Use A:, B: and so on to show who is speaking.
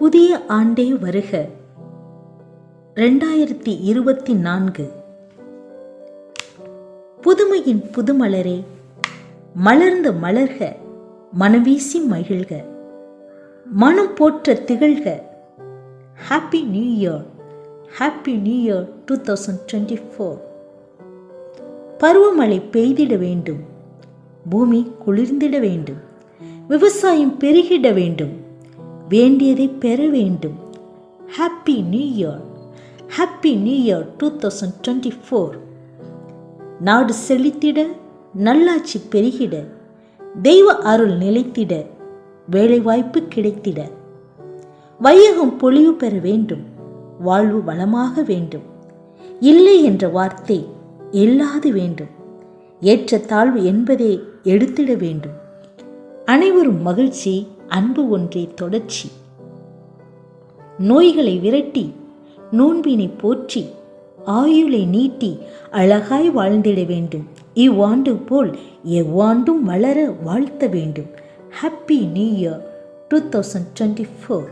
A: புதிய ஆண்டே வருக. ரெண்டாயிரத்தி இருபத்தி நான்கு. புதுமையின் புதுமலரே மலர்ந்த மலர்க மனவீசி மகிழ்க. மனம் போற்ற திகழ்க. Happy new year happy new year two thousand twenty four பருவமழை பெய்திட வேண்டும். பூமி குளிர்ந்திட வேண்டும். விவசாயம் பெருகிட வேண்டும். வேண்டியதை பெற வேண்டும். Happy new year happy new year two thousand twenty four நாடு செழித்திட நல்லாட்சி பெருகிட தெய்வ அருள் நிலைத்திட வேலைவாய்ப்பு கிடைத்திட. வையகம் பொழிவு பெற வேண்டும் வாழ்வு வளமாக வேண்டும். இல்லை என்ற வார்த்தை இல்லாது வேண்டும். ஏற்ற தாழ்வு என்பதே எடுத்திட வேண்டும். அனைவரும் மகிழ்ச்சி அன்பு ஒன்றே தொடர்ச்சி. நோய்களை விரட்டி நோன்பினை போற்றி ஆயுளை நீட்டி அழகாய் வாழ்ந்திட வேண்டும். இவ்வாண்டு போல் எவ்வாண்டும் வளர வாழ்த்த வேண்டும். Happy new year two thousand twenty four